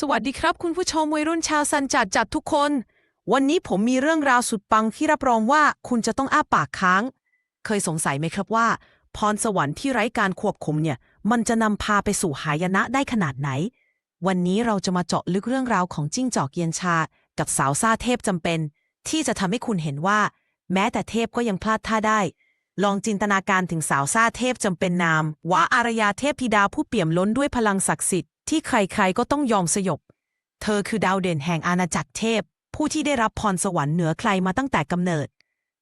สวัสดีครับ คุณผู้ชมวัยรุ่นชาวสันจัดจัดทุกคน วันนี้ผมมีเรื่องราวสุดปังที่รับรองว่าคุณจะต้องอ้าปากค้าง เคยสงสัยไหมครับว่า พรสวรรค์ที่ไร้การควบคุมเนี่ย มันจะนำพาไปสู่หายนะได้ขนาดไหน วันนี้เราจะมาเจาะลึกเรื่องราวของจิ้งจอกเย็นชา กับสาวซ่าเทพจำเป็น ที่จะทำให้คุณเห็นว่า แม้แต่เทพก็ยังพลาดท่าได้ ลองจินตนาการถึงสาวซ่าเทพจำเป็นนามวาอารยาเทพธิดาผู้เปี่ยมล้นด้วยพลังศักดิ์สิทธิ์ ที่ใครๆก็ต้องยอมสยบ เธอคือดาวเด่นแห่งอาณาจักรเทพ ผู้ที่ได้รับพรสวรรค์เหนือใครมาตั้งแต่กำเนิด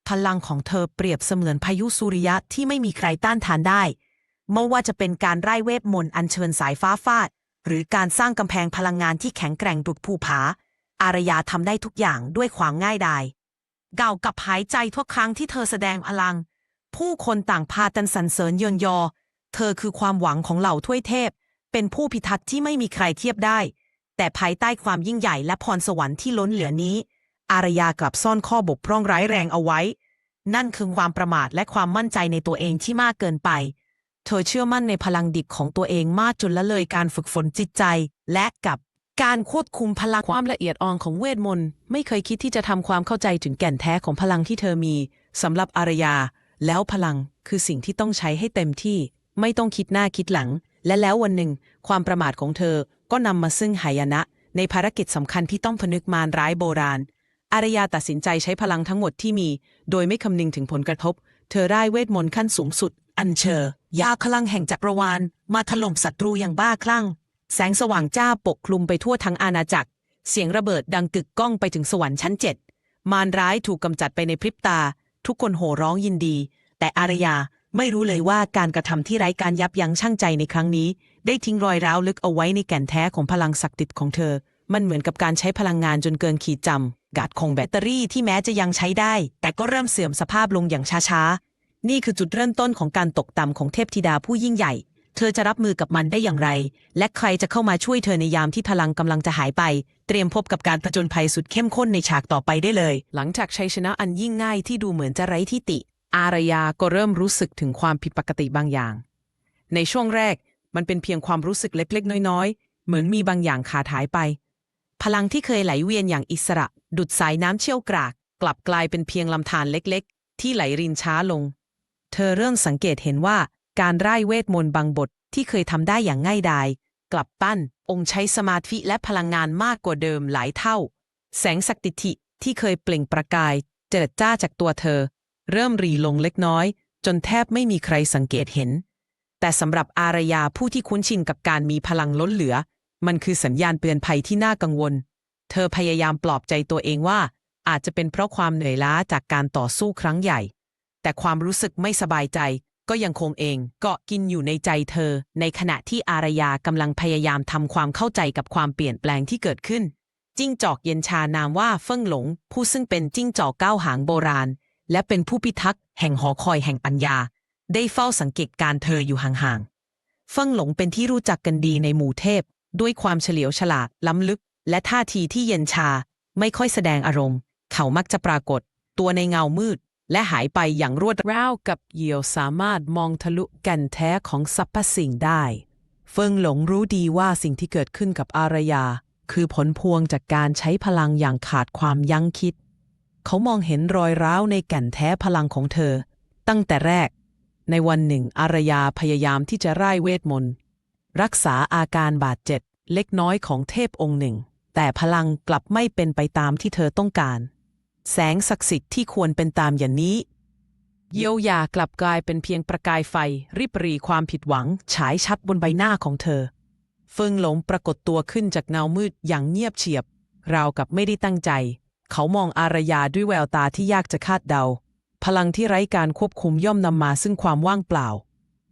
พลังของเธอเปรียบเสมือนพายุสุริยะที่ไม่มีใครต้านทานได้ไม่ว่าจะเป็นการไร้เวทมนต์อัญเชิญสายฟ้าฟาด หรือการสร้างกำแพงพลังงานที่แข็งแกร่งดุดภูผา อารยาทำได้ทุกอย่างด้วยความง่ายดายเก่ากับหายใจทุกครั้งที่เธอแสดงพลัง ผู้คนต่างพากันสรรเสริญเยินยอ เธอคือความหวังของเหล่าถ้วยเทพ เป็นผู้พิทักษ์ที่ไม่มีใครเทียบได้ แต่ภายใต้ความยิ่งใหญ่และพรสวรรค์ที่ล้นเหลือนี้ อารยากลับซ่อนข้อบกพร่องร้ายแรงเอาไว้ นั่นคือความประมาทและความมั่นใจในตัวเองที่มากเกินไป เธอเชื่อมั่นในพลังดิบของตัวเองมากจนละเลยการฝึกฝนจิตใจ และกับการควบคุมพลังความละเอียดอ่อนของเวทมนต์ไม่เคยคิดที่จะทำความเข้าใจถึงแก่นแท้ของพลังที่เธอมีสำหรับอารยา แล้วพลังคือสิ่งที่ต้องใช้ให้เต็มที่ ไม่ต้องคิดหน้าคิดหลัง และแล้ววันหนึ่ง ความประมาทของเธอก็นำมาซึ่งหายนะ ในภารกิจสำคัญที่ต้องผนึกมารร้ายโบราณ อารยาตัดสินใจใช้พลังทั้งหมดที่มี โดยไม่คำนึงถึงผลกระทบ เธอได้เวทมนต์ขั้นสูงสุด อัญเชิญยาพลังแห่งจักรวาล มาถล่มศัตรูอย่างบ้าคลั่ง แสงสว่างจ้าปกคลุมไปทั่วทั้งอาณาจักร เสียงระเบิดดังกึกก้องไปถึงสวรรค์ชั้นเจ็ดมารร้ายถูกกำจัดไปในพริบตา ทุกคนโห่ร้องยินดี แต่อารยา ไม่รู้เลยว่าการกระทำที่ไร้การยับยั้งชั่งใจในครั้งนี้ ได้ทิ้งรอยร้าวลึกเอาไว้ในแก่นแท้ของพลังศักดิ์สิทธิ์ของเธอ มันเหมือนกับการใช้พลังงานจนเกินขีดจำกาดของแบตเตอรี่ที่แม้จะยังใช้ได้ แต่ก็เริ่มเสื่อมสภาพลงอย่างช้าๆ นี่คือจุดเริ่มต้นของการตกต่ำของเทพธิดาผู้ยิ่งใหญ่ เธอจะรับมือกับมันได้อย่างไร และใครจะเข้ามาช่วยเธอในยามที่พลังกำลังจะหายไป เตรียมพบกับการผจญภัยสุดเข้มข้นในฉากต่อไปได้เลย หลังจากชัยชนะอันยิ่งง่ายที่ดูเหมือนจะไร้ที่ติ อารยาก็เริ่มรู้สึกถึงความผิดปกติบางอย่าง ในช่วงแรกมันเป็นเพียงความรู้สึกเล็กๆ น้อยๆ เหมือนมีบางอย่างขาดหายไป พลังที่เคยไหลเวียนอย่างอิสระ ดุดสายน้ำเชี่ยวกราก กลับกลายเป็นเพียงลำธารเล็กๆ ที่ไหลรินช้าลง เธอเริ่มสังเกตเห็นว่าการไร้เวทมนต์บางบทที่เคยทำได้อย่างง่ายดาย กลับปั้น องค์ใช้สมาธิและพลังงานมากกว่าเดิมหลายเท่า แสงสักติธิที่เคยเปล่งประกาย เจิดจ้าจากตัวเธอ เริ่มรีลงเล็กน้อย จนแทบไม่มีใครสังเกตเห็น แต่สำหรับอารยาผู้ที่คุ้นชินกับการมีพลังล้นเหลือ มันคือสัญญาณเตือนภัยที่น่ากังวล เธอพยายามปลอบใจตัวเองว่า อาจจะเป็นเพราะความเหนื่อยล้าจากการต่อสู้ครั้งใหญ่ แต่ความรู้สึกไม่สบายใจ ก็ยังคงเองเกาะกินอยู่ในใจเธอ ในขณะที่อารยากำลังพยายามทำความเข้าใจกับความเปลี่ยนแปลงที่เกิดขึ้นจิ้งจอกเย็นชานามว่าเฟิ่งหลง ผู้ซึ่งเป็นจิ้งจอกเก้าหางโบราณ และเป็นผู้พิทักษ์แห่งหอคอยแห่งปัญญา ได้เฝ้าสังเกตการเธออยู่ห่างๆเฟิงหลงเป็นที่รู้จักกันดีในหมู่เทพ ด้วยความเฉลียวฉลาดล้ำลึก และท่าทีที่เย็นชา ไม่ค่อยแสดงอารมณ์ เขามักจะปรากฏ ตัวในเงามืด และหายไปอย่างรวดเร็วกับเหยี่ยวสามารถมองทะลุแก่นแท้ของสรรพสิ่งได้ เฟิงหลงรู้ดีว่าสิ่งที่เกิดขึ้นกับอารยา คือผลพวงจากการใช้พลังอย่างขาดความยั้งคิด เขามองเห็นรอยร้าวในแก่นแท้พลังของเธอ ตั้งแต่แรก ในวันหนึ่ง อารยาพยายามที่จะไร้เวทมนต์รักษาอาการบาดเจ็บเล็กน้อยของเทพองค์หนึ่ง แต่พลังกลับไม่เป็นไปตามที่เธอต้องการ แสงศักดิ์สิทธิ์ที่ควรเป็นตามอย่างนี้ เยียวยากลับกลายเป็นเพียงประกายไฟ ริบหรีความผิดหวัง ฉายชัดบนใบหน้าของเธอ เฟิงหลงปรากฏตัวขึ้นจากเงามืดอย่างเงียบเฉียบ ราวกับไม่ได้ตั้งใจ เขามองอารยาด้วยแววตาที่ยากจะคาดเดา พลังที่ไร้การควบคุมย่อมนำมาซึ่งความว่างเปล่า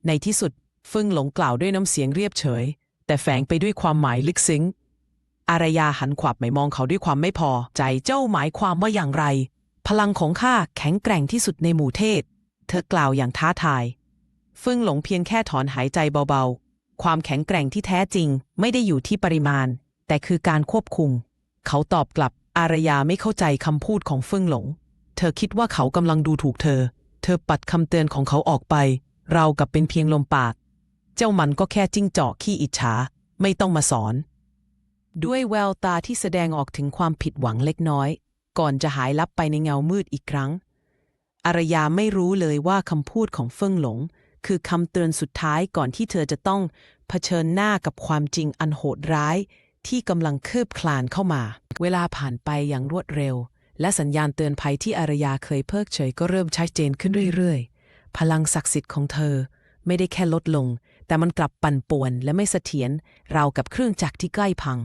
ในที่สุดเฟิงหลงกล่าวด้วยน้ำเสียงเรียบเฉย แต่แฝงไปด้วยความหมายลึกซึ้ง อารยาหันขวับไม่มองเขาด้วยความไม่พอ ใจเจ้าหมายความว่าอย่างไร พลังของข้าแข็งแกร่งที่สุดในหมู่เทพเธอกล่าวอย่างท้าทายฟึ่งหลงเพียงแค่ถอนหายใจเบาๆ ความแข็งแกร่งที่แท้จริง ไม่ได้อยู่ที่ปริมาณ แต่คือการควบคุม เขาตอบกลับ อารยาไม่เข้าใจคำพูดของเฟึ่งหลง เธอคิดว่าเขากำลังดูถูกเธอ เธอปัดคำเตือนของเขาออกไป เรากับเป็นเพียงลมปาก เจ้ามันก็แค่จิ้งจอกขี้อิจฉา ไม่ต้องมาสอน ด้วยแววตาที่แสดงออกถึงความผิดหวังเล็กน้อย ก่อนจะหายลับไปในเงามืดอีกครั้ง อารยาไม่รู้เลยว่าคำพูดของเฟิ่งหลง คือคำเตือนสุดท้ายก่อนที่เธอจะต้องเผชิญหน้ากับความจริงอันโหดร้าย ที่กำลังคืบคลานเข้ามา เวลาผ่านไปอย่างรวดเร็ว และสัญญาณเตือนภัยที่อารยาเคยเพิกเฉยก็เริ่มชัดเจนขึ้นเรื่อยๆ พลังศักดิ์สิทธิ์ของเธอ ไม่ได้แค่ลดลง แต่มันกลับปั่นป่วนและไม่เสถียรราวกับเครื่องจักรที่ใกล้พัง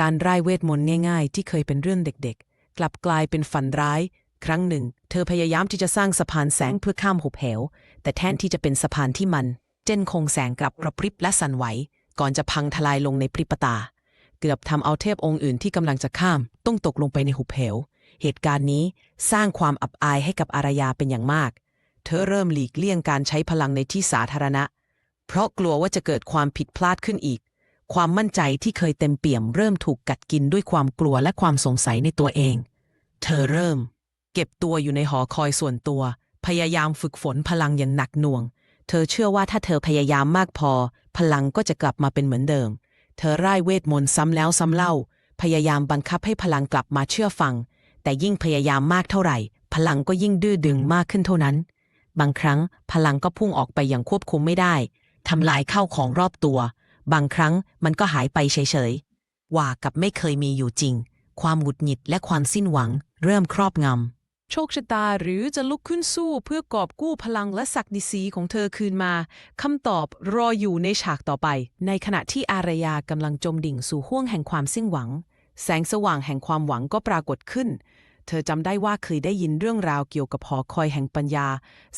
การร่ายเวทมนต์ง่ายๆ ที่เคยเป็นเรื่องเด็กๆ กลับกลายเป็นฝันร้าย ครั้งหนึ่ง เธอพยายามที่จะสร้างสะพานแสงเพื่อข้ามหุบเหว แต่แทนที่จะเป็นสะพานที่มัน เจนคงแสงกลับกระพริบและสั่นไหว ก่อนจะพังทลายลงในพริบตา เกือบทำเอาเทพองค์อื่นที่กำลังจะข้าม ต้องตกลงไปในหุบเหว เหตุการณ์นี้สร้างความอับอายให้กับอารยาเป็นอย่างมาก เธอเริ่มหลีกเลี่ยงการใช้พลังในที่สาธารณะ เพราะกลัวว่าจะเกิดความผิดพลาดขึ้นอีก ความมั่นใจที่เคยเต็มเปี่ยม เริ่มถูกกัดกินด้วยความกลัวและความสงสัยในตัวเอง เธอเริ่ม เก็บตัวอยู่ในหอคอยส่วนตัว พยายามฝึกฝนพลังอย่างหนักหน่วง เธอเชื่อว่าถ้าเธอพยายามมากพอ พลังก็จะกลับมาเป็นเหมือนเดิม เธอร่ายเวทมนต์ซ้ำแล้วซ้ำเล่า พยายามบังคับให้พลังกลับมาเชื่อฟัง แต่ยิ่งพยายามมากเท่าไหร่ พลังก็ยิ่งดื้อดึงมากขึ้นเท่านั้น บางครั้งพลังก็พุ่งออกไปอย่างควบคุมไม่ได้ทำลายเข้าของรอบตัว บางครั้งมันก็หายไปเฉยๆว่ากับไม่เคยมีอยู่จริง ความหงุดหงิดและความสิ้นหวัง เริ่มครอบงำ โชคชะตาหรือจะลุกขึ้นสู้เพื่อกอบกู้พลังและศักดิศรีของเธอคืนมาคำตอบรออยู่ในฉากต่อไป ในขณะที่อารยากำลังจมดิ่งสู่ห้วงแห่งความสิ้นหวัง แสงสว่างแห่งความหวังก็ปรากฏขึ้น เธอจำได้ว่าเคยได้ยินเรื่องราวเกี่ยวกับหอคอยแห่งปัญญา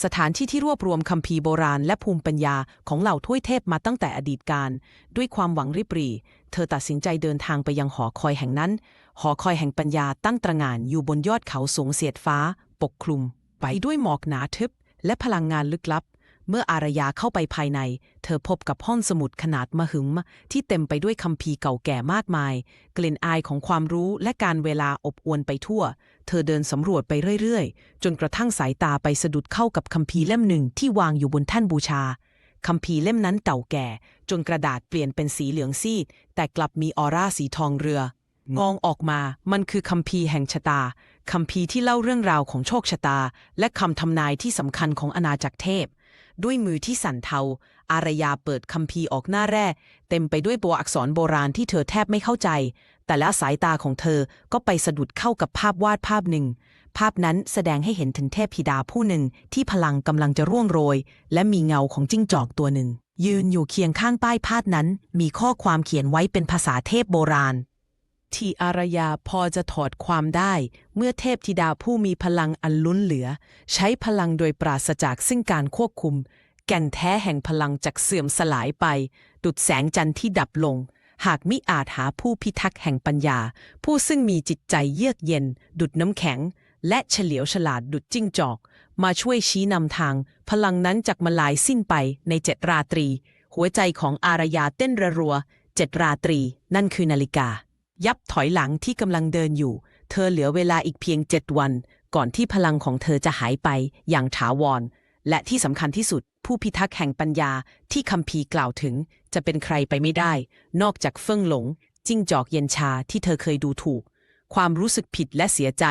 สถานที่ที่รวบรวมคัมภีร์โบราณและภูมิปัญญาของเหล่าทวยเทพมาตั้งแต่อดีตการ ด้วยความหวังริบหรี่เธอตัดสินใจเดินทางไปยังหอคอยแห่งนั้น หอคอยแห่งปัญญาตั้งตระงานอยู่บนยอดเขาสูงเสียดฟ้า ปกคลุม ไปด้วยหมอกหนาทึบ และพลังงานลึกลับ เมื่ออารยาเข้าไปภายใน เธอพบกับห้องสมุดขนาดมหึมที่เต็มไปด้วยคัมภีร์เก่าแก่มากมาย กลิ่นอายของความรู้และการเวลาอบอวลไปทั่ว เธอเดินสำรวจไปเรื่อยๆ จนกระทั่งสายตาไปสะดุดเข้ากับคัมภีร์เล่มหนึ่งที่วางอยู่บนแท่นบูชาคัมภีเล่มนั้นเก่าแก่ จนกระดาษเปลี่ยนเป็นสีเหลืองซีด แต่กลับมีออร่าสีทองเรือ งองออกมา มันคือคัมภีแห่งชะตาคัมภีที่เล่าเรื่องราวของโชคชะตา และคำทำนายที่สำคัญของอาณาจักรเทพ ด้วยมือที่สั่นเทา อารยาเปิดคัมภีออกหน้าแรกเต็มไปด้วยตัวอักษรโบราณที่เธอแทบไม่เข้าใจ แต่ละสายตาของเธอก็ไปสะดุดเข้ากับภาพวาดภาพหนึ่ง ภาพนั้นแสดงให้เห็นถึงเทพธิดาผู้หนึ่งที่พลังกำลังจะร่วงโรย และมีเงาของจิ้งจอกตัวหนึ่ง ยืนอยู่เคียงข้างป้ายภาพนั้น มีข้อความเขียนไว้เป็นภาษาเทพโบราณ ทีอารยาพอจะถอดความได้ เมื่อเทพธิดาผู้มีพลังอันล้นเหลือ ใช้พลังโดยปราศจากซึ่งการควบคุม แก่นแท้แห่งพลังจากเสื่อมสลายไป ดุดแสงจันทร์ที่ดับลง หากมิอาจหาผู้พิทักษ์แห่งปัญญา ผู้ซึ่งมีจิตใจเยือกเย็น ดุดน้ำแข็ง และเฉลียวฉลาดดุดจิ้งจอก มาช่วยชี้นำทาง พลังนั้นจากมาลายสิ้นไปในเจ็ดราตรี หัวใจของอารยาเต้นระรัวเจ็ดราตรี นั่นคือนาฬิกา ยับถอยหลังที่กำลังเดินอยู่ เธอเหลือเวลาอีกเพียงเจ็ดวัน ก่อนที่พลังของเธอจะหายไปอย่างถาวร และที่สำคัญที่สุด ผู้พิทักษ์แห่งปัญญาที่คัมภีร์กล่าวถึง จะเป็นใครไปไม่ได้ นอกจากเฟิ่งหลง จิ้งจอกเย็นชาที่เธอเคยดูถูก ความรู้สึกผิดและเสียใจ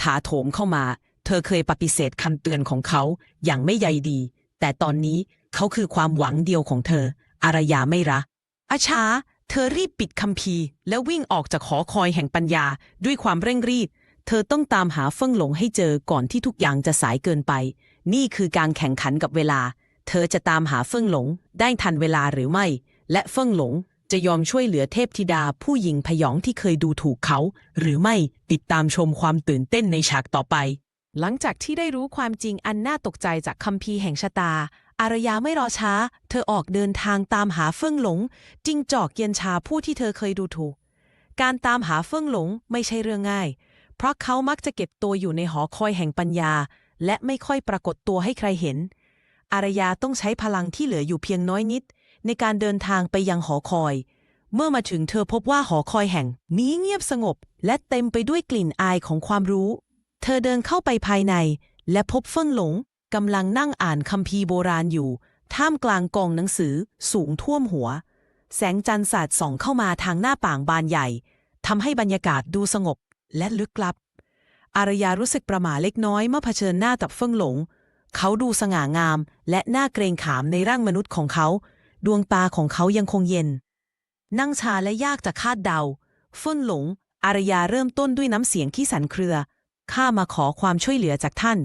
ถาโถมเข้ามา เธอเคยปฏิเสธคำเตือนของเขาอย่างไม่ใยดี แต่ตอนนี้เขาคือความหวังเดียวของเธอ อารยาไม่รักอาชา เธอรีบปิดคัมภีร์ แล้ววิ่งออกจากหอคอยแห่งปัญญาด้วยความเร่งรีบ เธอต้องตามหาเฟิ่งหลงให้เจอก่อนที่ทุกอย่างจะสายเกินไป นี่คือการแข่งขันกับเวลา เธอจะตามหาเฟิ่งหลง ได้ทันเวลาหรือไม่ และเฟิ่งหลงจะยอมช่วยเหลือเทพธิดาผู้หญิงพยองที่เคยดูถูกเขา หรือไม่ติดตามชมความตื่นเต้นในฉากต่อไป หลังจากที่ได้รู้ความจริงอันน่าตกใจจากคัมภีร์แห่งชะตา อารยาไม่รอช้า เธอออกเดินทางตามหาเฟิ่องหลง จิงจอกเย็นชาผู้ที่เธอเคยดูถูก การตามหาเฟิ่องหลงไม่ใช่เรื่องง่าย เพราะเขามักจะเก็บตัวอยู่ในหอคอยแห่งปัญญา และไม่ค่อยปรากฏตัวให้ใครเห็น อารยาต้องใช้พลังที่เหลืออยู่เพียงน้อยนิด ในการเดินทางไปยังหอคอย เมื่อมาถึงเธอพบว่าหอคอยแห่ง นี้เงียบสงบ และเต็มไปด้วยกลิ่นอายของความรู้ เธอเดินเข้าไปภายใน และพบเฟิ่งหลงกำลังนั่งอ่านคัมภีร์โบราณอยู่ ท่ามกลางกองหนังสือสูงท่วมหัว แสงจันทร์สาดส่องเข้ามาทางหน้าป่างบานใหญ่ทำให้บรรยากาศดูสงบและลึกลับ อารยารู้สึกประหม่าเล็กน้อยเมื่อเผชิญหน้ากับเฟิงหลง เขาดูสง่างาม และน่าเกรงขามในร่างมนุษย์ของเขา ดวงตาของเขายังคงเย็น นั่งชาและยากจะคาดเดา เฟิงหลง อารยาเริ่มต้นด้วยน้ำเสียงขี้สันเครือ ข้ามาขอความช่วยเหลือจากท่าน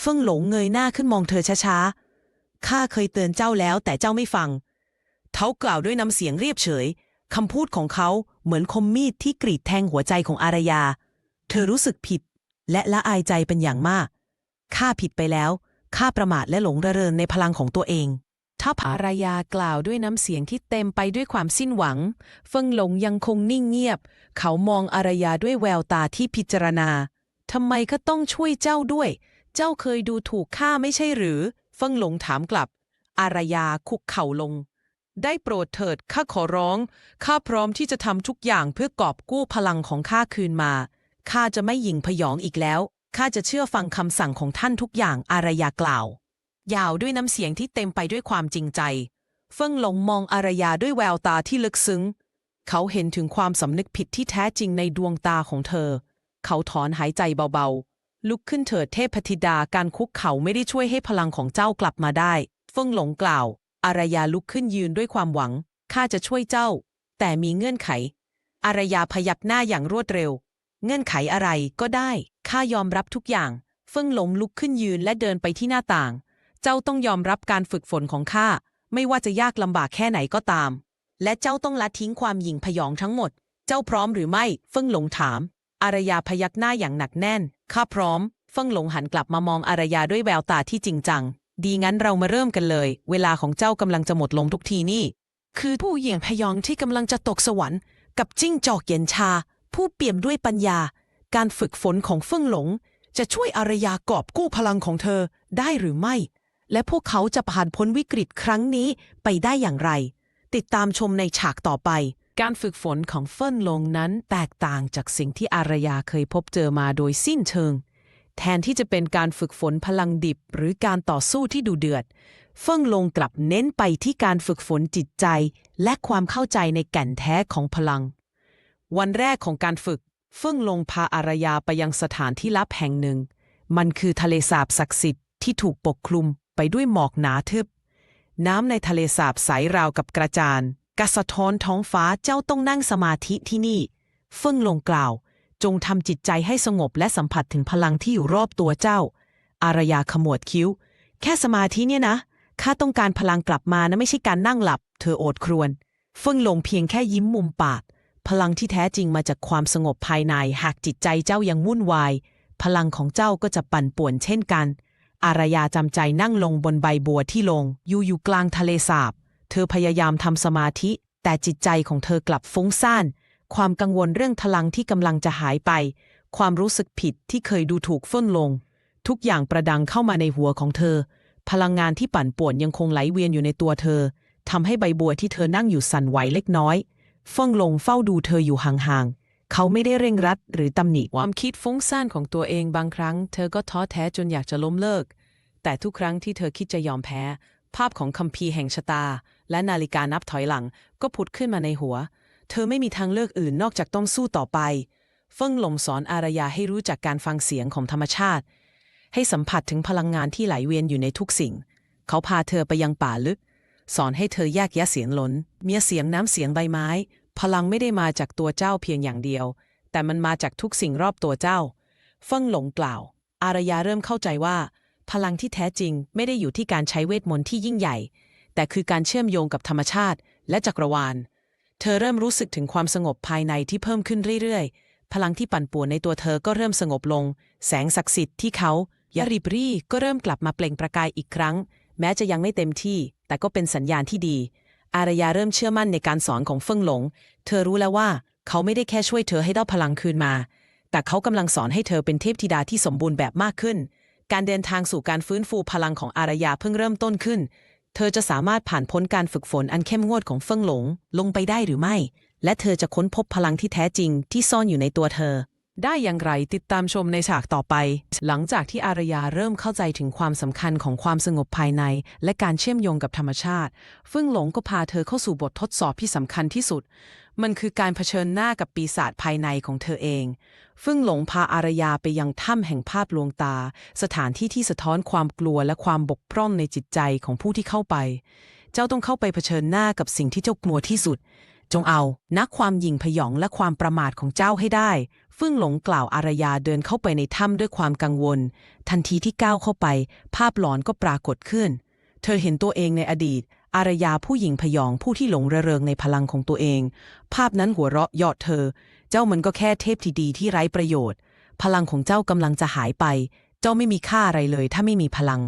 เฟิงหลงเงยหน้าขึ้นมองเธอช้าๆ ข้าเคยเตือนเจ้าแล้วแต่เจ้าไม่ฟังเขากล่าวด้วยน้ำเสียงเรียบเฉย คำพูดของเขาเหมือนคมมีดที่กรีดแทงหัวใจของอารยา เธอรู้สึกผิด และละอายใจเป็นอย่างมาก ข้าผิดไปแล้ว ข้าประมาทและหลงระเริงในพลังของตัวเองถ้าภารยากล่าวด้วยน้ำเสียงที่เต็มไปด้วยความสิ้นหวัง เฟิงหลงยังคงนิ่งเงียบ เขามองอารยาด้วยแววตาที่พิจารณา ทำไมก็ต้องช่วยเจ้าด้วย เจ้าเคยดูถูกข้าไม่ใช่หรือ เฟิงหลงถามกลับ อารยาคุกเข่าลง ได้โปรดเถิดข้าขอร้อง ข้าพร้อมที่จะทำทุกอย่างเพื่อกอบกู้พลังของข้าคืนมา ข้าจะไม่หยิ่งพยองอีกแล้ว ข้าจะเชื่อฟังคำสั่งของท่านทุกอย่างอารยากล่าว ยาวด้วยน้ำเสียงที่เต็มไปด้วยความจริงใจ เฟิงหลงมองอารยาด้วยแววตาที่ลึกซึ้ง เขาเห็นถึงความสำนึกผิดที่แท้จริงในดวงตาของเธอ เขาถอนหายใจเบาๆ ลุกขึ้นเถิดเทพธิดาการคุกเข่าไม่ได้ช่วยให้พลังของเจ้ากลับมาได้เฟิงหลงกล่าว อารยาลุกขึ้นยืนด้วยความหวัง ข้าจะช่วยเจ้า แต่มีเงื่อนไข อารยาพยักหน้าอย่างรวดเร็ว เงื่อนไขอะไรก็ได้ ข้ายอมรับทุกอย่าง เฟิงหลงลุกขึ้นยืนและเดินไปที่หน้าต่าง เจ้าต้องยอมรับการฝึกฝนของข้า ไม่ว่าจะยากลำบากแค่ไหนก็ตาม และเจ้าต้องละทิ้งความหยิ่งพยองทั้งหมด เจ้าพร้อมหรือไม่ เฟิงหลงถาม อารยาพยักหน้าอย่างหนักแน่น ข้าพร้อม เฟิงหลงหันกลับมามองอารยาด้วยแววตาที่จริงจัง ดีงั้นเรามาเริ่มกันเลย เวลาของเจ้ากำลังจะหมดลงทุกทีนี่ คือผู้เหยี่ยงพยองที่กำลังจะตกสวรรค์ กับจิ้งจอกเย็นชา ผู้เปี่ยมด้วยปัญญา การฝึกฝนของเฟิงหลง จะช่วยอารยากอบกู้พลังของเธอได้หรือไม่ และพวกเขาจะผ่านพ้นวิกฤตครั้งนี้ไปได้อย่างไร ติดตามชมในฉากต่อไป การฝึกฝนของเฟินลงนั้นแตกต่างจากสิ่งที่อารยาเคยพบเจอมาโดยสิ้นเชิง แทนที่จะเป็นการฝึกฝนพลังดิบหรือการต่อสู้ที่ดูเดือด เฟิงลงกลับเน้นไปที่การฝึกฝนจิตใจ และความเข้าใจในแก่นแท้ของพลัง วันแรกของการฝึก เฟิงลงพาอารยาไปยังสถานที่ลับแห่งหนึ่ง มันคือทะเลสาบศักดิ์สิทธิ์ที่ถูกปกคลุมไปด้วยหมอกหนาทึบ น้ำในทะเลสาบใสราวกับกระจาน กสะท้อนท้องฟ้าเจ้าต้องนั่งสมาธิที่นี่ เฟิงลงกล่าว จงทำจิตใจให้สงบและสัมผัสถึงพลังที่อยู่รอบตัวเจ้า อารยาขมวดคิ้ว แค่สมาธิเนี่ยนะข้าต้องการพลังกลับมานะไม่ใช่การนั่งหลับ เธอโอดครวญเฟิงหลงเพียงแค่ยิ้มมุมปาก พลังที่แท้จริงมาจากความสงบภายใน หากจิตใจเจ้ายังวุ่นวาย พลังของเจ้าก็จะปั่นป่วนเช่นกัน อารยาจำใจนั่งลงบนใบบัวที่ลง อยู่อยู่กลางทะเลสาบ เธอพยายามทำสมาธิ แต่จิตใจของเธอกลับฟุ้งซ่าน ความกังวลเรื่องพลังที่กำลังจะหายไป ความรู้สึกผิดที่เคยดูถูกเฟิ่นลง ทุกอย่างประดังเข้ามาในหัวของเธอ พลังงานที่ปั่นป่วนยังคงไหลเวียนอยู่ในตัวเธอทำให้ใบบัวที่เธอนั่งอยู่สั่นไหวเล็กน้อย เฟิ่งลงเฝ้าดูเธออยู่ห่างๆ เขาไม่ได้เร่งรัดหรือตำหนิความคิดฟุ้งซ่านของตัวเองบางครั้ง เธอก็ท้อแท้จนอยากจะล้มเลิก แต่ทุกครั้งที่เธอคิดจะยอมแพ้ ภาพของคัมภีร์แห่งชะตา และนาฬิกานับถอยหลังก็ผุดขึ้นมาในหัว เธอไม่มีทางเลือกอื่นนอกจากต้องสู้ต่อไป เฟิ่งหลงสอนอารยาให้รู้จักการฟังเสียงของธรรมชาติ ให้สัมผัสถึงพลังงานที่ไหลเวียนอยู่ในทุกสิ่ง เขาพาเธอไปยังป่าลึก สอนให้เธอแยกแยะเสียงหลนเมีเสียงน้ำเสียงใบไม้ พลังไม่ได้มาจากตัวเจ้าเพียงอย่างเดียว แต่มันมาจากทุกสิ่งรอบตัวเจ้า เฟิ่งหลงกล่าว อารยาเริ่มเข้าใจว่า พลังที่แท้จริงไม่ได้อยู่ที่การใช้เวทมนต์ที่ยิ่งใหญ่ แต่คือการเชื่อมโยงกับธรรมชาติ และจักรวาล เธอเริ่มรู้สึกถึงความสงบภายในที่เพิ่มขึ้นเรื่อยๆ พลังที่ปั่นป่วนในตัวเธอก็เริ่มสงบลง แสงศักดิ์สิทธิ์ที่เขายาริบรี่ก็เริ่มกลับมาเปล่งประกายอีกครั้ง แม้จะยังไม่เต็มที่ แต่ก็เป็นสัญญาณที่ดี อารยาเริ่มเชื่อมั่นในการสอนของเฟิงหลง เธอรู้แล้วว่า เขาไม่ได้แค่ช่วยเธอให้ได้พลังคืนมา แต่เขากำลังสอนให้เธอเป็นเทพธิดาที่สมบูรณ์แบบมากขึ้น การเดินทางสู่การฟื้นฟูพลังของอารยาเพิ่งเริ่มต้นขึ้น เธอจะสามารถผ่านพ้นการฝึกฝนอันเข้มงวดของเฟิงหลงลงไปได้หรือไม่ และเธอจะค้นพบพลังที่แท้จริงที่ซ่อนอยู่ในตัวเธอ ได้อย่างไรติดตามชมในฉากต่อไป หลังจากที่อารยาเริ่มเข้าใจถึงความสำคัญของความสงบภายใน และการเชื่อมโยงกับธรรมชาติ เฟิ่งหลงก็พาเธอเข้าสู่บททดสอบที่สำคัญที่สุด มันคือการเผชิญหน้ากับปีศาจภายในของเธอเอง ฟึ่งหลงพาอารยาไปยังถ้ำแห่งภาพลวงตา สถานที่ที่สะท้อนความกลัวและความบกพร่องในจิตใจของผู้ที่เข้าไป เจ้าต้องเข้าไปเผชิญหน้ากับสิ่งที่เจ้ากลัวที่สุด จงเอานักความหยิ่งพยองและความประมาทของเจ้าให้ได้ ฟึ่งหลงกล่าวอารยาเดินเข้าไปในถ้ำด้วยความกังวล ทันทีที่ก้าวเข้าไป ภาพหลอนก็ปรากฏขึ้น เธอเห็นตัวเองในอดีต อารยาผู้หญิงพยองผู้ที่หลงระเริงในพลังของตัวเอง ภาพนั้นหัวเราะยาะเธอ เจ้ามันก็แค่เทพที่ดีที่ไร้ประโยชน์ พลังของเจ้ากำลังจะหายไป เจ้าไม่มีค่าอะไรเลย ถ้าไม่มีพลัง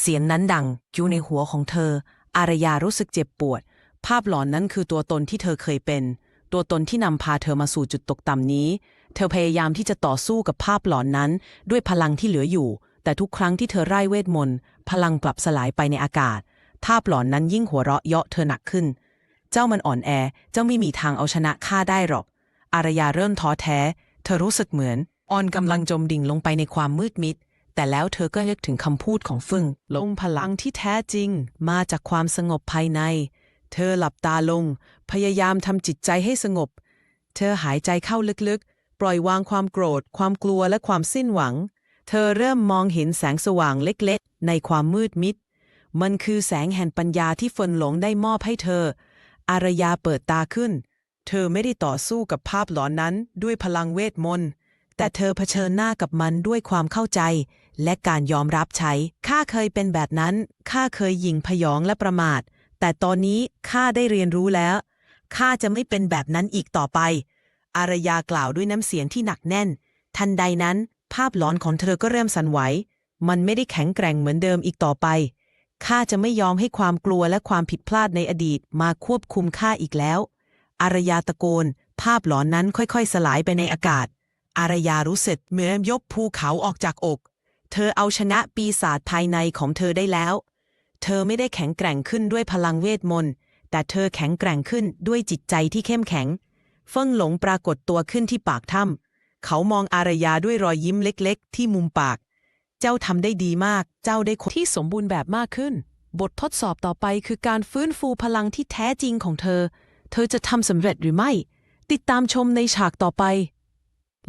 เสียงนั้นดังอยู่ในหัวของเธอ อารยารู้สึกเจ็บปวด ภาพหลอนนั้นคือตัวตนที่เธอเคยเป็น ตัวตนที่นำพาเธอมาสู่จุดตกต่ำนี้ เธอพยายามที่จะต่อสู้กับภาพหลอนนั้น ด้วยพลังที่เหลืออยู่ แต่ทุกครั้งที่เธอไร้เวทมนต์พลังกลับสลายไปในอากาศ ภาพหลอนนั้นยิ่งหัวเราะเยาะเธอหนักขึ้น เจ้ามันอ่อนแอ เจ้าไม่มีทางเอาชนะข้าได้หรอก อารยาเริ่มท้อแท้ เธอรู้สึกเหมือนออนกำลังจมดิ่งลงไปในความมืดมิด แต่แล้วเธอก็นึกถึงคำพูดของฟึ่ง ลงพลังที่แท้จริง มาจากความสงบภายใน เธอหลับตาลง พยายามทำจิตใจให้สงบ เธอหายใจเข้าลึกๆ ปล่อยวางความโกรธ ความกลัวและความสิ้นหวัง เธอเริ่มมองเห็นแสงสว่างเล็กๆ ในความมืดมิด มันคือแสงแห่งปัญญาที่ฝนหลงได้มอบให้เธอ อารยาเปิดตาขึ้น เธอไม่ได้ต่อสู้กับภาพหลอนนั้นด้วยพลังเวทมนต์ แต่เธอเผชิญหน้ากับมันด้วยความเข้าใจ และการยอมรับใช้ ข้าเคยเป็นแบบนั้น ข้าเคยหยิ่งพยองและประมาท แต่ตอนนี้ข้าได้เรียนรู้แล้ว ข้าจะไม่เป็นแบบนั้นอีกต่อไป อารยากล่าวด้วยน้ำเสียงที่หนักแน่น ทันใดนั้น ภาพหลอนของเธอก็เริ่มสั่นไหว มันไม่ได้แข็งแกร่งเหมือนเดิมอีกต่อไป ข้าจะไม่ยอมให้ความกลัวและความผิดพลาดในอดีตมาควบคุมข้าอีกแล้ว อารยาตะโกน ภาพหลอนนั้นค่อยๆ สลายไปในอากาศ อารยารู้สึกเหมือนยกภูเขาออกจากอก เธอเอาชนะปีศาจภายในของเธอได้แล้ว เธอไม่ได้แข็งแกร่งขึ้นด้วยพลังเวทมนต์ แต่เธอแข็งแกร่งขึ้นด้วยจิตใจที่เข้มแข็ง เฟิ่งหลงปรากฏตัวขึ้นที่ปากถ้ำเขามองอารยาด้วยรอยยิ้มเล็ก ๆ ที่มุมปาก เจ้าทำได้ดีมาก เจ้าได้คนที่สมบูรณ์แบบมากขึ้น บททดสอบต่อไปคือการฟื้นฟูพลังที่แท้จริงของเธอ เธอจะทำสำเร็จหรือไม่ ติดตามชมในฉากต่อไป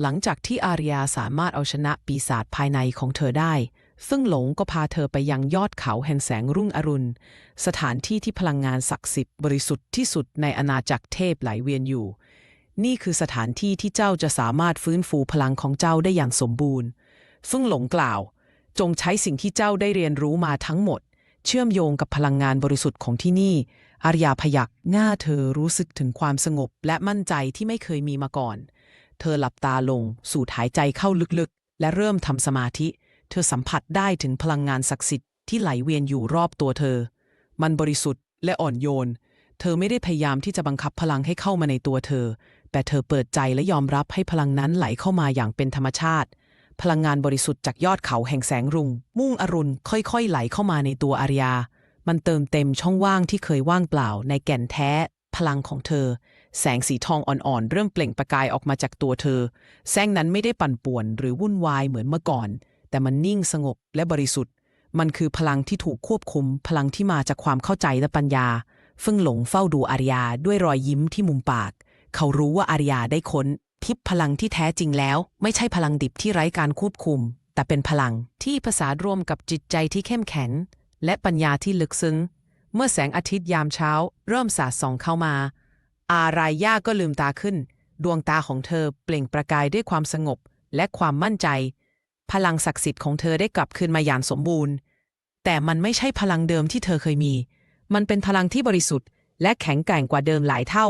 หลังจากที่อาริยาสามารถเอาชนะปีศาจภายในของเธอได้ ซึ่งหลงก็พาเธอไปยังยอดเขาแห่งแสงรุ่งอรุณ สถานที่ที่พลังงานศักดิ์สิทธิ์บริสุทธิ์ที่สุดในอาณาจักรเทพไหลเวียนอยู่ นี่คือสถานที่ที่เจ้าจะสามารถฟื้นฟูพลังของเจ้าได้อย่างสมบูรณ์ซึ่งหลงกล่าว จงใช้สิ่งที่เจ้าได้เรียนรู้มาทั้งหมด เชื่อมโยงกับพลังงานบริสุทธิ์ของที่นี่ อารยาพยักหน้าเธอรู้สึกถึงความสงบและมั่นใจที่ไม่เคยมีมาก่อน เธอหลับตาลง สูดหายใจเข้าลึกๆ และเริ่มทำสมาธิ เธอสัมผัสได้ถึงพลังงานศักดิ์สิทธิ์ที่ไหลเวียนอยู่รอบตัวเธอ มันบริสุทธิ์และอ่อนโยน เธอไม่ได้พยายามที่จะบังคับพลังให้เข้ามาในตัวเธอ แต่เธอเปิดใจและยอมรับให้พลังนั้นไหลเข้ามาอย่างเป็นธรรมชาติ พลังงานบริสุทธิ์จากยอดเขาแห่งแสงรุ่งมุ่งอรุณค่อยๆ ไหลเข้ามาในตัวอารยา มันเติมเต็มช่องว่างที่เคยว่างเปล่า ในแก่นแท้ พลังของเธอ แสงสีทองอ่อนๆ เริ่มเปล่งประกายออกมาจากตัวเธอ แสงนั้นไม่ได้ปั่นป่วน หรือวุ่นวายเหมือนเมื่อก่อน แต่มันนิ่งสงบและบริสุทธิ์ มันคือพลังที่ถูกควบคุม พลังที่มาจากความเข้าใจและปัญญาฟึ่งหลงเฝ้าดูอารยาด้วยรอยยิ้มที่มุมปาก เขารู้ว่าอารยาได้ค้น ทิพย์พลังที่แท้จริงแล้ว ไม่ใช่พลังดิบที่ไร้การควบคุม แต่เป็นพลังที่ผสานรวมกับจิตใจที่เข้มแข็ง และปัญญาที่ลึกซึ้ง เมื่อแสงอาทิตย์ยามเช้า เริ่มสาดส่องเข้ามา อารายาก็ลืมตาขึ้น ดวงตาของเธอเปล่งประกายด้วยความสงบและความมั่นใจ พลังศักดิ์สิทธิ์ของเธอได้กลับคืนมาอย่างสมบูรณ์ แต่มันไม่ใช่พลังเดิมที่เธอเคยมี มันเป็นพลังที่บริสุทธิ์ และแข็งแกร่งกว่าเดิมหลายเท่า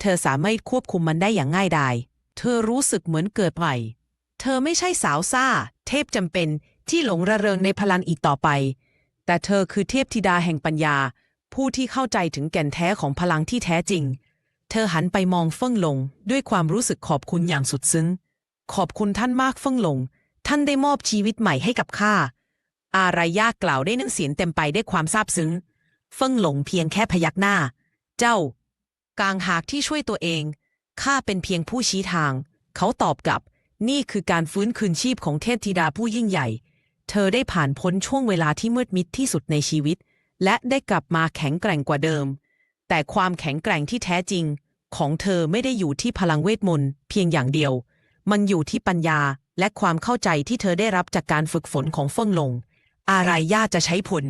เธอสามารถควบคุมมันได้อย่างง่ายดาย เธอรู้สึกเหมือนเกิดใหม่ เธอไม่ใช่สาวซ่า เทพจำเป็นที่หลงระเริงในพลังอีกต่อไป แต่เธอคือเทพธิดาแห่งปัญญา ผู้ที่เข้าใจถึงแก่นแท้ของพลังที่แท้จริง เธอหันไปมองเฟิ่งหลงด้วยความรู้สึกขอบคุณอย่างสุดซึ้ง ขอบคุณท่านมากเฟิ่งหลง ท่านได้มอบชีวิตใหม่ให้กับข้า อารายากล่าวได้น้ำเสียงเต็มไปด้วยความซาบซึ้ง เฟิ่งหลงเพียงแค่พยักหน้า เจ้ากางหากที่ช่วยตัวเอง ข้าเป็นเพียงผู้ชี้ทาง เขาตอบกลับ นี่คือการฟื้นคืนชีพของเทพธิดาผู้ยิ่งใหญ่ เธอได้ผ่านพ้นช่วงเวลาที่มืดมิดที่สุดในชีวิต และได้กลับมาแข็งแกร่งกว่าเดิม แต่ความแข็งแกร่งที่แท้จริง ของเธอไม่ได้อยู่ที่พลังเวทมนต์เพียงอย่างเดียว มันอยู่ที่ปัญญาและความเข้าใจที่เธอได้รับจากการฝึกฝนของเฟิงหลงอะไรย่าจะใช้ผล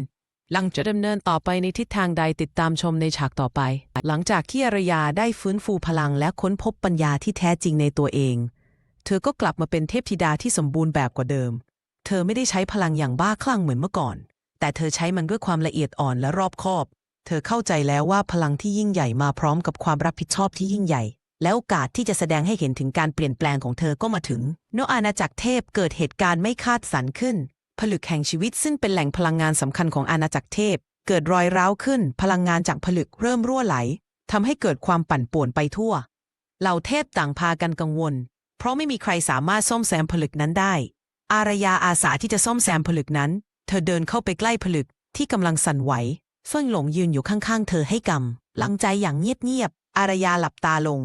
หลังจะดำเนินต่อไปในทิศทางใดติดตามชมในฉากต่อไป หลังจากที่อารยาได้ฟื้นฟูพลังและค้นพบปัญญาที่แท้จริงในตัวเอง เธอก็กลับมาเป็นเทพธิดาที่สมบูรณ์แบบกว่าเดิม เธอไม่ได้ใช้พลังอย่างบ้าคลั่งเหมือนเมื่อก่อน แต่เธอใช้มันด้วยความละเอียดอ่อนและรอบคอบ เธอเข้าใจแล้วว่าพลังที่ยิ่งใหญ่มาพร้อมกับความรับผิดชอบที่ยิ่งใหญ่ และโอกาสที่จะแสดงให้เห็นถึงการเปลี่ยนแปลงของเธอก็มาถึงนอาณาจักรเทพเกิดเหตุการณ์ไม่คาดฝันขึ้น ผลึกแห่งชีวิตซึ่งเป็นแหล่งพลังงานสำคัญของอาณาจักรเทพ เกิดรอยร้าวขึ้น พลังงานจากผลึกเริ่มรั่วไหลทำให้เกิดความปั่นป่วนไปทั่ว เหล่าเทพต่างพากันกังวล เพราะไม่มีใครสามารถซ่อมแซมผลึกนั้นได้ อารยาอาสาที่จะซ่อมแซมผลึกนั้น เธอเดินเข้าไปใกล้ผลึกที่กำลังสั่นไหวเฟิ่งหลงยืนอยู่ข้างๆ เธอให้กำลังใจอย่างเงียบๆ อารยาหลับตาลง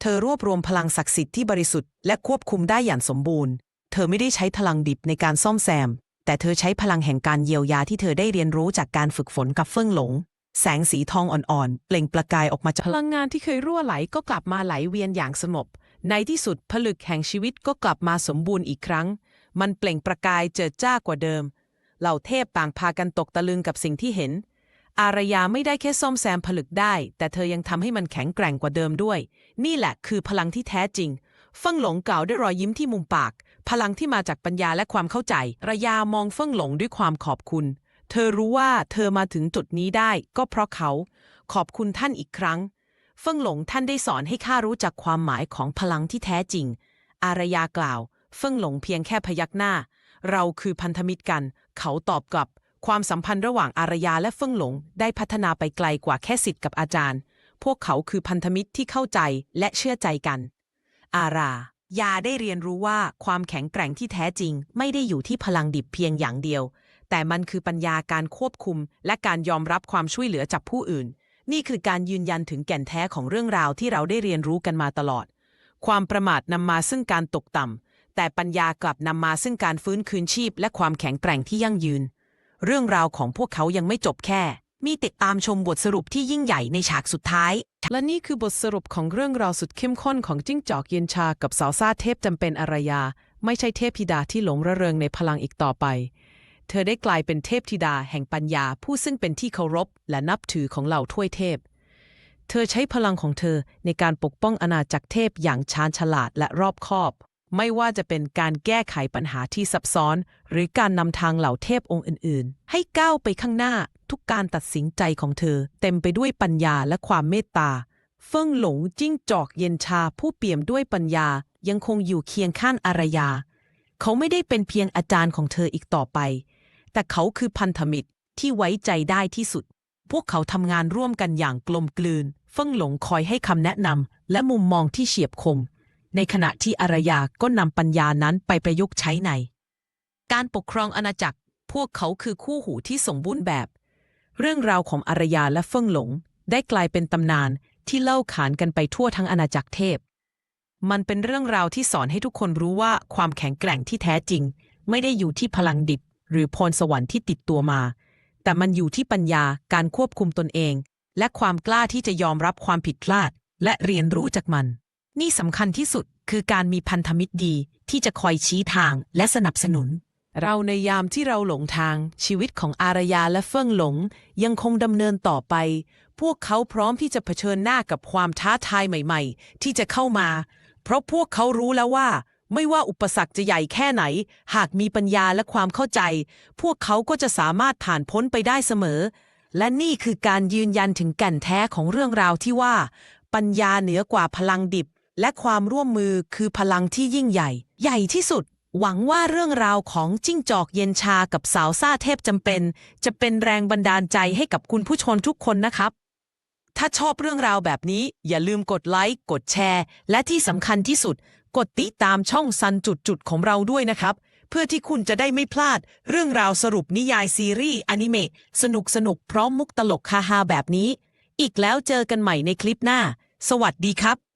เธอรวบรวมพลังศักดิ์สิทธิ์ที่บริสุทธิ์และควบคุมได้อย่างสมบูรณ์ เธอไม่ได้ใช้พลังดิบในการซ่อมแซม แต่เธอใช้พลังแห่งการเยียวยาที่เธอได้เรียนรู้จากการฝึกฝนกับเฟิ่องหลง แสงสีทองอ่อนๆ เปล่งประกายออกมาจากพลังงานที่เคยรั่วไหลก็กลับมาไหลเวียนอย่างสงบ ในที่สุดผลึกแห่งชีวิตก็กลับมาสมบูรณ์อีกครั้ง มันเปล่งประกายเจิดจ้ากว่าเดิม เหล่าเทพต่างพากันตกตะลึงกับสิ่งที่เห็น อารยาไม่ได้แค่ซ่อมแซมผลึกได้ แต่เธอยังทำให้มันแข็งแกร่งกว่าเดิมด้วย นี่แหละคือพลังที่แท้จริงเฟิ่งหลงกล่าวด้วยรอยยิ้มที่มุมปาก พลังที่มาจากปัญญาและความเข้าใจ ระยามองเฟิ่งหลงด้วยความขอบคุณ เธอรู้ว่าเธอมาถึงจุดนี้ได้ ก็เพราะเขา ขอบคุณท่านอีกครั้ง เฟิ่งหลงท่านได้สอนให้ข้ารู้จักความหมายของพลังที่แท้จริง อารยากล่าว เฟิ่งหลงเพียงแค่พยักหน้า เราคือพันธมิตรกัน เขาตอบกลับ ความสัมพันธ์ระหว่างอารยาและเฟิ่งหลงได้พัฒนาไปไกลกว่าแค่สิทธิ์กับอาจารย์ พวกเขาคือพันธมิตรที่เข้าใจและเชื่อใจกัน อารา ยาได้เรียนรู้ว่าความแข็งแกร่งที่แท้จริง ไม่ได้อยู่ที่พลังดิบเพียงอย่างเดียว แต่มันคือปัญญาการควบคุม และการยอมรับความช่วยเหลือจากผู้อื่น นี่คือการยืนยันถึงแก่นแท้ของเรื่องราวที่เราได้เรียนรู้กันมาตลอด ความประมาทนำมาซึ่งการตกต่ำแต่ปัญญากลับนำมาซึ่งการฟื้นคืนชีพ และความแข็งแกร่งที่ยั่งยืน เรื่องราวของพวกเขายังไม่จบแค่ มีติดตามชมบทสรุปที่ยิ่งใหญ่ในฉากสุดท้าย และนี่คือบทสรุปของเรื่องราวสุดเข้มข้นของจิ้งจอกเย็นชากับสาวซาเทพจำเป็นอารยา ไม่ใช่เทพธิดาที่หลงระเริงในพลังอีกต่อไป เธอได้กลายเป็นเทพธิดาแห่งปัญญาผู้ซึ่งเป็นที่เคารพและนับถือของเหล่าทวยเทพ เธอใช้พลังของเธอในการปกป้องอาณาจักรเทพอย่างชาญฉลาดและรอบคอบ ไม่ว่าจะเป็นการแก้ไขปัญหาที่ซับซ้อน หรือการนำทางเหล่าเทพองค์อื่น ๆ ให้ก้าวไปข้างหน้าทุกการตัดสินใจของเธอ เต็มไปด้วยปัญญาและความเมตตา เฟิ่งหลงจิ้งจอกเย็นชาผู้เปี่ยมด้วยปัญญายังคงอยู่เคียงข้างอารยา เขาไม่ได้เป็นเพียงอาจารย์ของเธออีกต่อไป แต่เขาคือพันธมิตรที่ไว้ใจได้ที่สุด พวกเขาทำงานร่วมกันอย่างกลมกลืน เฟิ่งหลงคอยให้คำแนะนำและมุมมองที่เฉียบคม ในขณะที่อารยาก็นำปัญญานั้นไปประยุกต์ใช้ใน การปกครองอาณาจักร พวกเขาคือคู่หูที่สมบูรณ์แบบ เรื่องราวของอารยาและเฟิ่งหลง ได้กลายเป็นตำนานที่เล่าขานกันไปทั่วทั้งอาณาจักรเทพ มันเป็นเรื่องราวที่สอนให้ทุกคนรู้ว่าความแข็งแกร่งที่แท้จริง ไม่ได้อยู่ที่พลังดิบ หรือพรสวรรค์ที่ติดตัวมา แต่มันอยู่ที่ปัญญาการควบคุมตนเอง และความกล้าที่จะยอมรับความผิดพลาด และเรียนรู้จากมัน นี่สำคัญที่สุดคือการมีพันธมิตรดีที่จะคอยชี้ทางและสนับสนุน เราในยามที่เราหลงทางชีวิตของอารยาและเฟิ่องหลง ยังคงดำเนินต่อไป พวกเขาพร้อมที่จะเผชิญหน้ากับความท้าทายใหม่ๆ ที่จะเข้ามา เพราะพวกเขารู้แล้วว่า ไม่ว่าอุปสรรคจะใหญ่แค่ไหน หากมีปัญญาและความเข้าใจ พวกเขาก็จะสามารถผ่านพ้นไปได้เสมอ และนี่คือการยืนยันถึงแก่นแท้ของเรื่องราวที่ว่า ปัญญาเหนือกว่าพลังดิบ และความร่วมมือคือพลังที่ยิ่งใหญ่ ใหญ่ที่สุด หวังว่าเรื่องราวของจิ้งจอกเย็นชากับสาวซ่าเทพจำเป็น จะเป็นแรงบันดาลใจให้กับคุณผู้ชมทุกคนนะครับ ถ้าชอบเรื่องราวแบบนี้อย่าลืมกดไลค์กดแชร์ และที่สำคัญที่สุด กดติดตามช่องซันจุดๆของเราด้วยนะครับ เพื่อที่คุณจะได้ไม่พลาด เรื่องราวสรุปนิยายซีรีส์อนิเมะสนุกสนุกพร้อมมุกตลกฮาๆแบบนี้ อีกแล้วเจอกันใหม่ในคลิปหน้า สวัสดีครับ